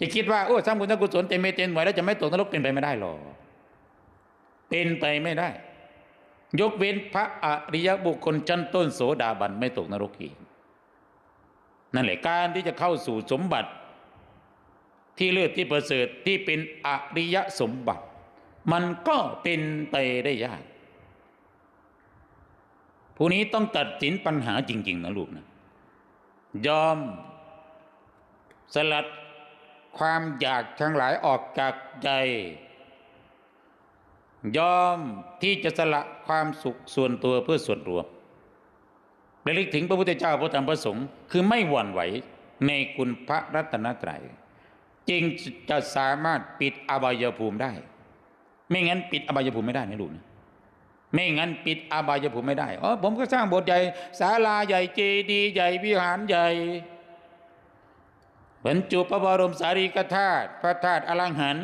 จะคิดว่าโอ้สร้างบุญสร้างกุศลเต็มเมตเต็มหน่วยแล้วจะไม่ตกนรกเป็นไปไม่ได้หรอกเป็นไปไม่ได้ ยกเว้นพระอริยบุคคลชั้นต้นโสดาบันไม่ตกนรกอีกนั่นแหละการที่จะเข้าสู่สมบัติ ที่เลือดที่ประเสริฐที่เป็นอริยสมบัติ มันก็เป็นไปได้ยากผู้นี้ต้องตัดสินปัญหาจริง ๆ นะลูกนะ ยอมสลัด ความอยากทั้งหลายออกจากใจ ยอมที่จะสละความสุขส่วนตัวเพื่อส่วนรวมระลึกถึงพระพุทธเจ้าพระธรรมพระสงฆ์คือไม่หวั่นไหวในคุณพระรัตนตรัยจึงจะสามารถปิดอบายภูมิได้ ไม่งั้นปิดอบายภูมิไม่ได้นะลูกนะไม่งั้นปิดอบายภูมิไม่ได้อ๋อผมก็สร้างโบสถ์ใหญ่ศาลาใหญ่เจดีย์ใหญ่วิหารใหญ่ บรรจุพระบรมสารีริกธาตุพระธาตุอลังหัน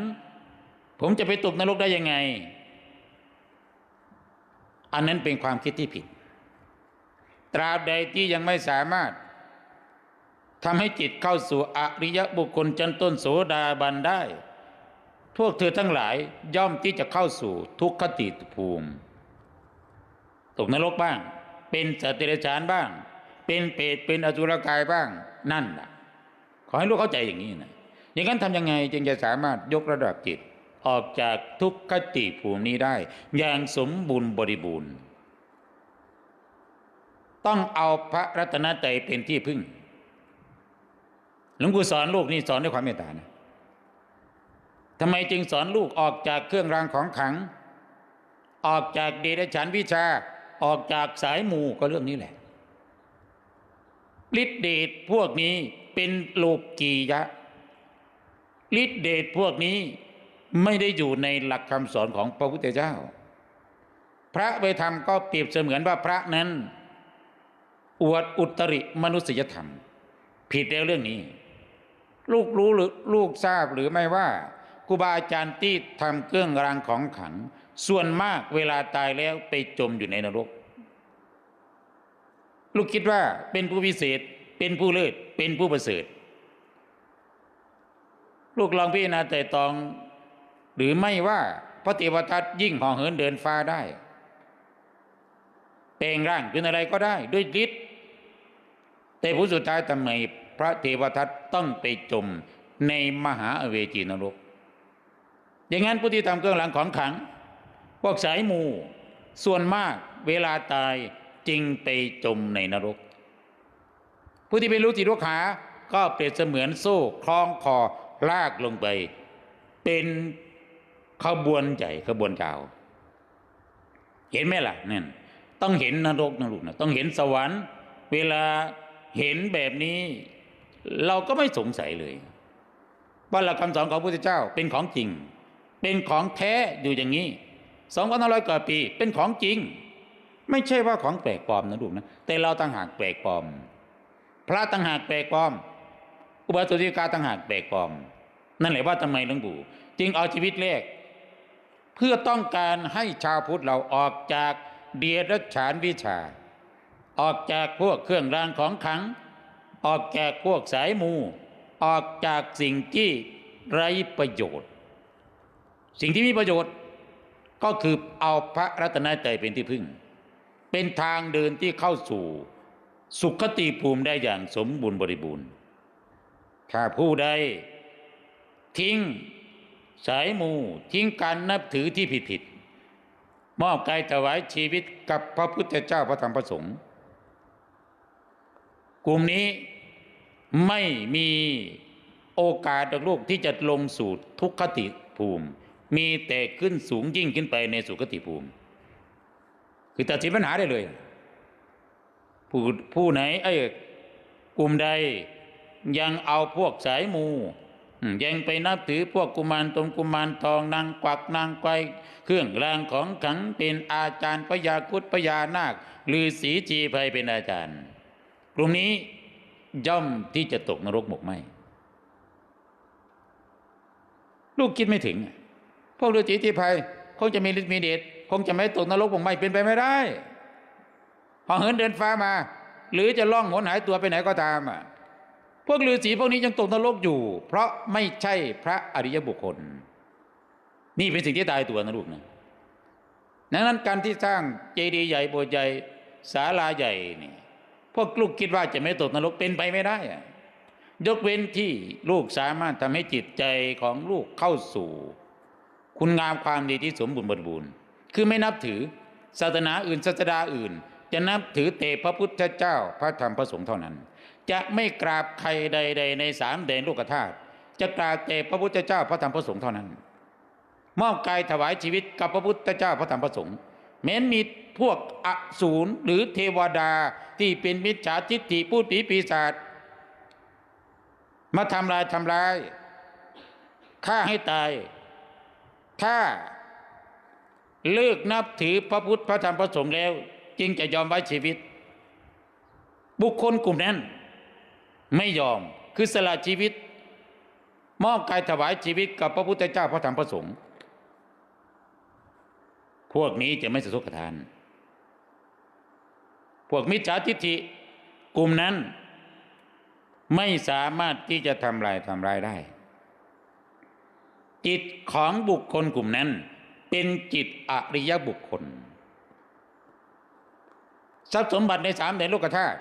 ผมจะไปตกนรกได้ยังไง อันนั้นเป็นความคิดที่ผิด ตราบใดที่ยังไม่สามารถทำให้จิตเข้าสู่อริยบุคคลชั้นต้นโสดาบันได้ พวกเธอทั้งหลายย่อมที่จะเข้าสู่ทุกขติภูมิ ตกนรกบ้าง เป็นสัตว์เดรัจฉานบ้าง เป็นเปรตเป็นอสุรกายบ้างนั่นน่ะ ขอให้ลูกเข้าใจอย่างนี้นะอย่างนั้นทำยังไงจึงจะสามารถยกระดับจิต ออกจากทุกขติภูมินี้ได้ อย่างสมบูรณ์บริบูรณ์ ต้องเอาพระรัตนตรัยเป็นที่พึ่งหลวงปู่สอนลูกนี่สอนด้วยความเมตตานะทำไมจึงสอนลูกออกจากเครื่องรางของขัง ออกจากเดรัจฉานวิชาออกจากสายมูก็เรื่องนี้แหละฤทธิเดชพวกนี้ เป็นโลกียะฤทธิเดชพวกนี้ไม่ได้อยู่ในหลักคำสอนของพระพุทธเจ้า พระไปทำก็เปรียบเสมือนว่าพระนั้น อวดอุตริมนุษยธรรม ผิดแล้วเรื่องนี้ ลูกรู้หรือลูกทราบหรือไม่ว่าครูบาอาจารย์ที่ทำเครื่องรางของขัง ส่วนมากเวลาตายแล้วไปจมอยู่ในนรก ลูกคิดว่าเป็นผู้พิเศษ เป็นผู้เลิศเป็นผู้ประเสริฐ ลูกลองพิจารณาแต่ตอง หรือไม่ว่าพระเทวทัตยิ่งห่อเหินเดินฟ้าได้แปลงร่างเป็นอะไรก็ได้ ด้วยฤทธิ์แต่ผู้สุดท้ายทำไมพระเทวทัตต้องไปจมในมหาอเวจีนรก อย่างนั้นผู้ที่ทำเครื่องรางของขัง พวกสายมู ส่วนมากเวลาตายจึงไปจมในนรก ผู้ที่เป็นรู้จิตรู้ขา ก็เปรียบเสมือนโซ่คล้องคอลากลงไป เป็นขบวนใหญ่ขบวนยาว เห็นไหมล่ะนั่นต้องเห็นนรกนะลูกนะต้องเห็นสวรรค์ เวลาเห็นแบบนี้ เราก็ไม่สงสัยเลยว่าหลักคำสอนของพระพุทธเจ้าเป็นของจริง เป็นของแท้อยู่อย่างนี้สองพันห้าร้อยกว่าปี เป็นของจริง ไม่ใช่ว่าของแปลกปลอมนะลูกนะแต่เราต่างหากแปลกปลอม พระต่างหากแปลกปลอม อุบาสกิกาต่างหากแปลกปลอม นั่นแหละว่าทำไมหลวงปู่จึงเอาชีวิตแรก เพื่อต้องการให้ชาวพุทธเราออกจากเดียรฉานวิชา ออกจากพวกเครื่องรางของขัง ออกจากพวกสายมู ออกจากสิ่งที่ไร้ประโยชน์ สิ่งที่มีประโยชน์ก็คือเอาพระรัตนตรัยเป็นที่พึ่ง เป็นทางเดินที่เข้าสู่ สุขติภูมิได้อย่างสมบูรณ์บริบูรณ์ ถ้าผู้ใดทิ้งสายมู ทิ้งการนับถือที่ผิดผิดมอบกายถวายชีวิตกับพระพุทธเจ้าพระธรรมพระสงฆ์กลุ่มนี้ไม่มีโอกาสดอกลูกที่จะลงสู่ทุกขติภูมิ มีแต่ขึ้นสูงยิ่งขึ้นไปในสุขติภูมิ คือตัดสินปัญหาได้เลย ผู้ผู้ไหนไอ้กลุ่มใด ยังเอาพวกสายมูยังไปนับถือพวกกุมารตรงกุมารทองนางกวักนางไกวเครื่องรางของขังเป็นอาจารย์พญาคุดพญานาคหรือสีจีภัยเป็นอาจารย์ กลุ่มนี้ย่อมที่จะตกนรกหมกไหมลูกคิดไม่ถึง พวกฤาษีจีภัยคงจะมีฤทธิ์มีเดชคงจะไม่ตกนรกหมกไหมเป็นไปไม่ได้ พอเหินเดินฟ้ามา หรือจะล่องหนหายตัวไปไหนก็ตามอะพวกฤาษีพวกนี้ยังตกนรกอยู่ เพราะไม่ใช่พระอริยบุคคล นี่เป็นสิ่งที่ตายตัวนะลูกนะดังนั้นการที่สร้างเจดีย์ใหญ่โบสถ์ใหญ่ศาลาใหญ่นี่พวกลูกคิดว่าจะไม่ตกนรกเป็นไปไม่ได้อะยกเว้นที่ลูกสามารถทำให้จิตใจของลูกเข้าสู่ คุณงามความดีที่สมบูรณ์บริบูรณ์ คือไม่นับถือศาสนาอื่นศาสดาอื่น จะนับถือเตพระพุทธเจ้าพระธรรมพระสงฆ์เท่านั้น จะไม่กราบใครใด ๆ ในสามแดนโลกธาตุจะกราบแต่พระพุทธเจ้าพระธรรมพระสงฆ์เท่านั้น มอบกายถวายชีวิตกับพระพุทธเจ้าพระธรรมพระสงฆ์แม้นมีพวกอสูรหรือเทวดาที่เป็นมิจฉาทิฏฐิผู้ผีปีศาจมาทำลายทำลายฆ่าให้ตายถ้าเลิกนับถือพระพุทธพระธรรมพระสงฆ์แล้ว จึงจะยอมไว้ชีวิต บุคคลกลุ่มนั้น ไม่ยอมคือสละชีวิต มอบกายถวายชีวิตกับพระพุทธเจ้าพระธรรมพระสงฆ์พวกนี้จะไม่สะทกทาน พวกมิจฉาทิฏฐิกลุ่มนั้น ไม่สามารถที่จะทำลายทำลายได้ จิตของบุคคลกลุ่มนั้น เป็นจิตอริยบุคคล ทรัพย์สมบัติในสามแดนโลกธาตุ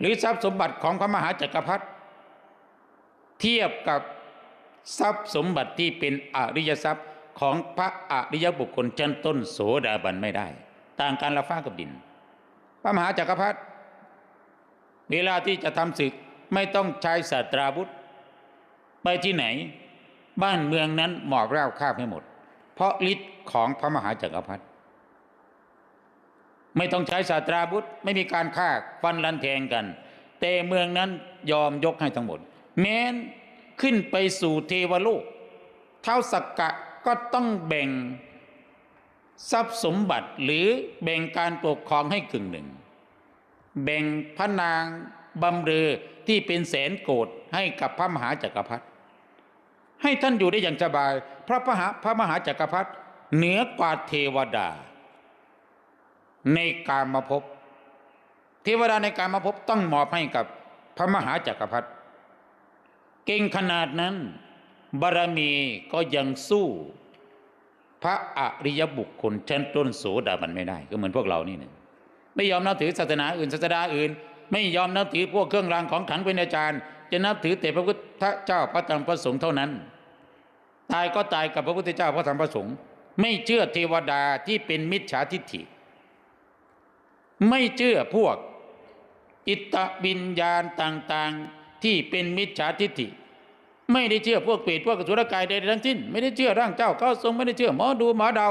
หรือทรัพย์สมบัติของพระมหาจักรพรรดิเทียบกับทรัพย์สมบัติที่เป็นอริยทรัพย์ของพระอริยบุคคลชั้นต้นโสดาบันไม่ได้ ต่างกันละฟ้ากับดิน พระมหาจักรพรรดิเวลาที่จะทำศึกไม่ต้องใช้ศาสตราวุธ ไปที่ไหน บ้านเมืองนั้นหมอบราบคาบให้หมด เพราะฤทธิ์ของพระมหาจักรพรรดิ ไม่ต้องใช้ศาสตราวุธไม่มีการฆ่าฟันลันแทงกัน แต่เมืองนั้นยอมยกให้ทั้งหมด แม้นขึ้นไปสู่เทวโลก เท้าสักกะก็ต้องแบ่งทรัพย์สมบัติหรือแบ่งการปกครองให้กึ่งหนึ่ง แบ่งพระนางบำเรอที่เป็นแสนโกดให้กับพระมหาจักรพรรดิให้ท่านอยู่ได้อย่างสบาย พระมหาพระมหาจักรพรรดิเหนือกว่าเทวดา ในการมาพบเทวดาในการมาพบต้องมอบให้กับพระมหาจักรพรรดิเก่งขนาดนั้น บารมีก็ยังสู้ พระอริยบุคคลชั้นต้นโสดาบันไม่ได้ ก็เหมือนพวกเรานี่หนึ่งไม่ยอมนับถือศาสนาอื่นศาสดาอื่น ไม่ยอมนับถือพวกเครื่องรางของขลังเป็นอาจารย์ จะนับถือแต่พระพุทธเจ้าพระธรรมพระสงฆ์เท่านั้น ตายก็ตายกับพระพุทธเจ้าพระธรรมพระสงฆ์ไม่เชื่อเทวดาที่เป็นมิจฉาทิฏฐิ ไม่เชื่อพวก อิตตวิญญาณต่างๆที่เป็นมิจฉาทิฏฐิ ไม่ได้เชื่อพวกเปรตพวกกสุรกายใดทั้งสิ้น ไม่ได้เชื่อร่างเจ้าเข้าทรงไม่ได้เชื่อหมอดูหมอเดา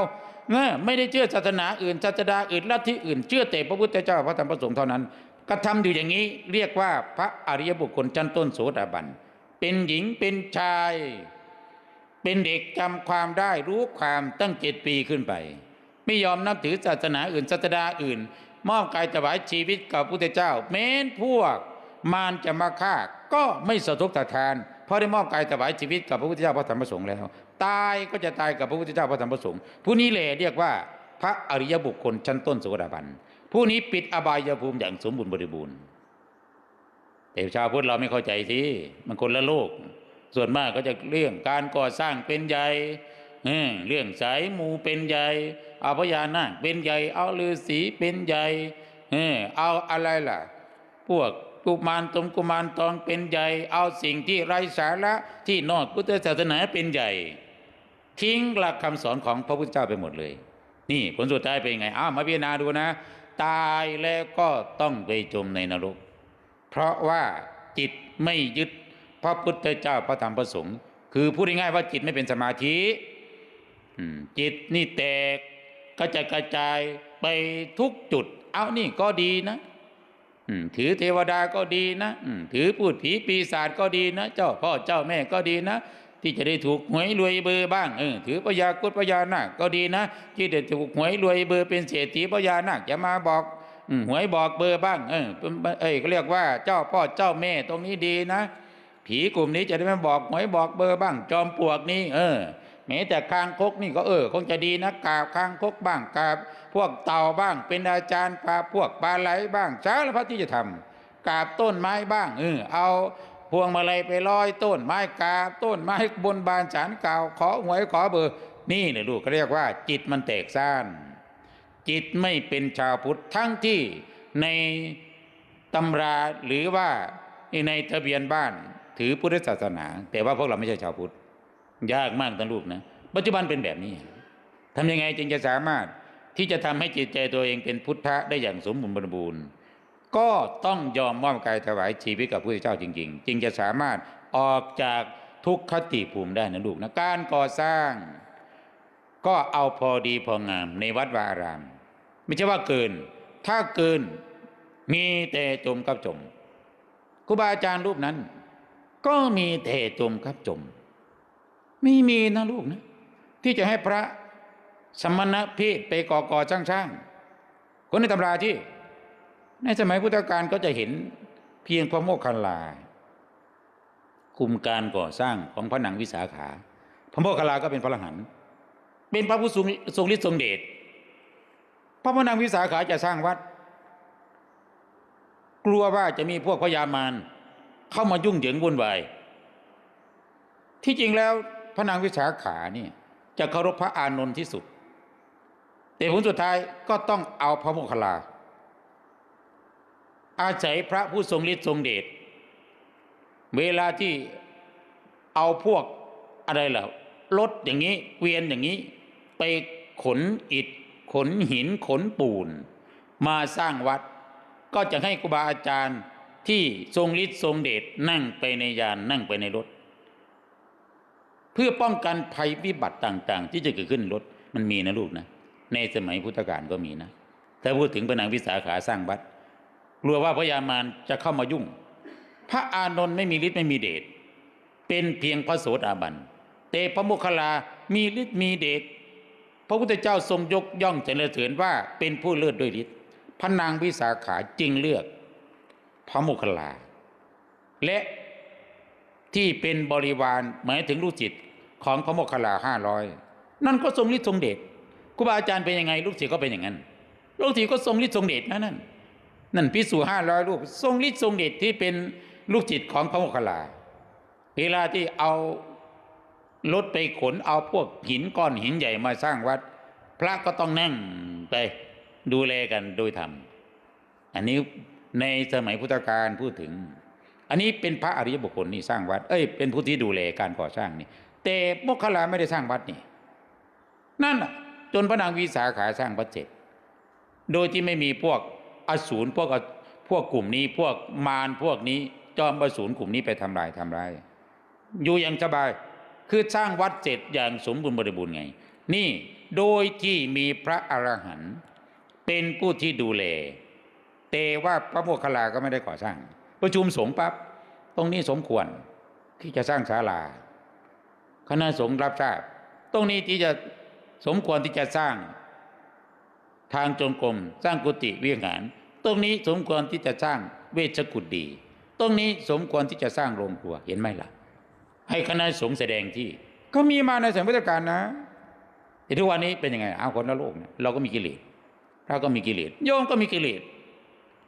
เงไม่ได้เชื่อศาสนาอื่นศาสดาอื่นลัทธิอื่นเชื่อแต่พระพุทธเจ้าพระธรรมพระสงฆ์เท่านั้นกระทำอยู่อย่างนี้เรียกว่าพระอริยบุคคลชั้นต้นโสดาบัน เป็นหญิงเป็นชาย เป็นเด็กจำความได้รู้ความตั้งเจ็ดปีขึ้นไป ไม่ยอมนับถือศาสนาอื่นศาสดาอื่น มอบกายถวายชีวิตกับพระพุทธเจ้า แม้นพวกมารจะมาฆ่าก็ไม่สะทกตะทาน เพราะได้มอบกายถวายชีวิตกับพระพุทธเจ้าพระธรรมพระสงฆ์แล้ว ตายก็จะตายกับพระพุทธเจ้าพระธรรมพระสงฆ์ผู้นี้แหละเรียกว่าพระอริยบุคคลชั้นต้นโสดาบัน ผู้นี้ปิดอบายภูมิอย่างสมบูรณ์บริบูรณ์แต่ชาวพุทธเราไม่เข้าใจสิมันคนละโลก ส่วนมากก็จะเรื่องการก่อสร้างเป็นใหญ่เรื่องสายมูเป็นใหญ่ เอาพญานาคเป็นใหญ่ เอาฤาษีเป็นใหญ่เออเอาอะไรล่ะ พวกกุมารตมกุมารทองเป็นใหญ่ เอาสิ่งที่ไร้สาระที่นอกพุทธศาสนาเป็นใหญ่ ทิ้งหลักคำสอนของพระพุทธเจ้าไปหมดเลย นี่ผลสุดท้ายเป็นไงอ้าวมาพิจารณาดูนะ ตายแล้วก็ต้องไปจมในนรก เพราะว่าจิตไม่ยึดพระพุทธเจ้าพระธรรมพระสงฆ์คือพูดง่ายๆว่าจิตไม่เป็นสมาธิจิตนี่แตก กระจายกระจายไปทุกจุด เอานี่ก็ดีนะถือเทวดาก็ดีนะถือพูดผีปีศาจก็ดีนะ เจ้าพ่อเจ้าแม่ก็ดีนะ ที่จะได้ถูกหวยรวยเบอร์บ้างเออถือพญากุฎพญานาคก็ดีนะ ที่จะถูกหวยรวยเบอร์เป็นเศรษฐีพญานาคจะมาบอกหวยบอกเบอร์บ้าง เออเอ้ยก็เรียกว่าเจ้าพ่อเจ้าแม่ตรงนี้ดีนะ ผีกลุ่มนี้จะได้มาบอกหวยบอกเบอร์บ้าง จอมปลวกนี่เออ แม้แต่คางคกนี่ก็เออ คงจะดีนะกาบคางคกบ้างกาบพวกเต่าบ้าง เป็นอาจารย์พาพวกปลาไหลบ้างสารพัดที่จะทำกาบต้นไม้บ้างเออเอาพวงมาลัยไปลอยต้นไม้กาบต้นไม้บนบานสารกล่าวขอหวยขอเบอร์ นี่เนี่ยลูกเขาเรียกว่า จิตมันแตกซ่าน จิตไม่เป็นชาวพุทธทั้งที่ในตำราหรือว่าในทะเบียนบ้านถือพุทธศาสนา แต่ว่าพวกเราไม่ใช่ชาวพุทธ ยากมากท่านลูกนะปัจจุบันเป็นแบบนี้ทำยังไงจึงจะสามารถที่จะทำให้จิตใจตัวเองเป็นพุทธะได้อย่างสมบูรณ์บริบูรณ์ ก็ต้องยอมมอบกายถวายชีวิตกับพระเจ้าจริง ๆ จึงจะสามารถออกจากทุกขติภูมิได้นะลูกนะการก่อสร้าง ก็เอาพอดีพองามในวัดวาอาราม ไม่ใช่ว่าเกิน ถ้าเกินมีแต่จมกับจมครูบาอาจารย์รูปนั้น ก็มีแต่จมกับจม ไม่มีนะลูกนะ ที่จะให้พระสมณเพศไปก่อก่อช่างช่างคนในตำราที่ ในสมัยพุทธกาลก็จะเห็นเพียงพระโมคคัลลาคุมการก่อสร้างของพระหนางวิสาขา พระโมคคัลลาก็เป็นพระอรหันต์เป็นพระผู้ทรงทรงฤทธิ์ทรงเดชพระพนางวิสาขาจะสร้างวัด กลัวว่าจะมีพวกพญามารเข้ามายุ่งเหยิงวุ่นวายที่จริงแล้ว พระนางวิสาขาเนี่ยจะเคารพพระอานนท์ที่สุด แต่ผลสุดท้ายก็ต้องเอาพระโมคคัลลา อาศัยพระผู้ทรงฤทธิ์ทรงเดชเวลาที่เอาพวกอะไรล่ะรถอย่างนี้เกวียนอย่างนี้ ไปขนอิฐ ขนหินขนปูน มาสร้างวัด ก็จะให้ครูบาอาจารย์ที่ทรงฤทธิ์ทรงเดชนั่งไปในยานนั่งไปในรถ เพื่อป้องกันภัยวิบัติต่าง ๆ ที่จะเกิดขึ้นรถมันมีนะลูกนะ ในสมัยพุทธกาลก็มีนะถ้าพูดถึงพระนางวิสาขาสร้างวัดกลัวว่าพระยามารจะเข้ามายุ่ง พระอานนท์ไม่มีฤทธิ์ไม่มีเดชเป็นเพียงพระโสดาบันแต่พระโมคคัลลามีฤทธิ์มีเดชพระพุทธเจ้าทรงยกย่องเจริญเถินว่าเป็นผู้เลิศด้วยฤทธิ์พระนางวิสาขาจึงเลือก พระโมคคัลลา และที่เป็นบริวารหมายถึงลูกจิต ของพระโมคคัลลาห้าร้อยนั่นก็ทรงฤทธิ์ทรงเดชครูบาอาจารย์เป็นยังไง ลูกศิษย์ก็เป็นอย่างนั้น ลูกศิษย์ก็ทรงฤทธิ์ทรงเดชนะนั่นนั่นพิสูจห้าร้อยรูปทรงฤทธิ์ทรงเดชที่เป็นลูกจิตของพระโมคคัลลา เวลาที่เอารถไปขนเอาพวกหินก้อนหินใหญ่มาสร้างวัด พระก็ต้องนั่งไปดูแลกันโดยธรรม อันนี้ในสมัยพุทธกาลพูดถึง อันนี้เป็นพระอริยบุคคลนี่สร้างวัด เอ้ยเป็นผู้ที่ดูแลการก่อสร้างนี่ แต่โมคคลาไม่ได้สร้างวัดนี่ นั่นจนพระนางวิสาขาสร้างวัดเสร็จโดยที่ไม่มีพวกอสูรพวกพวกกลุ่มนี้พวกมารพวกนี้จอมอสูรกลุ่มนี้ไปทำลายทำลายอยู่อย่างสบาย คือสร้างวัดเสร็จอย่างสมบูรณ์บริบูรณ์ไง นี่โดยที่มีพระอรหันต์เป็นผู้ที่ดูแลแต่ว่าพระโมคคัลลาก็ไม่ได้ก่อสร้าง ประชุมสงฆ์ปั๊บตรงนี้สมควรที่จะสร้างศาลา คณะสงฆ์รับทราบ ตรงนี้ที่จะสมควรที่จะสร้าง ทางจงกรมสร้างกุฏิวิหาร ตรงนี้สมควรที่จะสร้างเวชกุฏีตรงนี้สมควรที่จะสร้างโรงครัวเห็นไหมล่ะ ให้คณะสงฆ์แสดงที่ก็มีมาในสมัยพุทธกาลนะแต่ทุกวันนี้เป็นยังไงเอาคนละโลกเนี่ยเราก็มีกิเลสเราก็มีกิเลสโยมก็มีกิเลส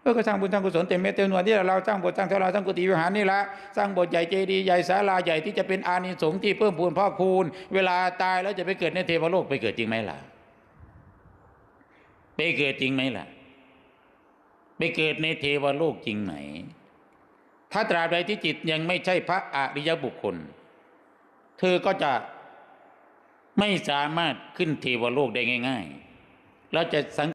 ออก็สร้างบุญสร้างกุศลเต็มเม็ดเต็มหน่วยที่เราสร้างโบสถ์สร้างศาลาสร้างกุฏิวิหารนี่ละสร้างโบสถ์ใหญ่เจดีย์ใหญ่ศาลาใหญ่ที่จะเป็นอานิสงส์ที่เพิ่มพูนพ่อกพูนเวลาตายแล้วจะไปเกิดในเทวโลกไปเกิดจริงไหมล่ะไปเกิดจริงไหมล่ะ ไปเกิดในเทวโลกจริงไหมถ้าตราบใดที่จิตยังไม่ใช่พระอริยบุคคล เธอก็จะไม่สามารถขึ้นเทวโลกได้ง่าย ๆ เราจะสัง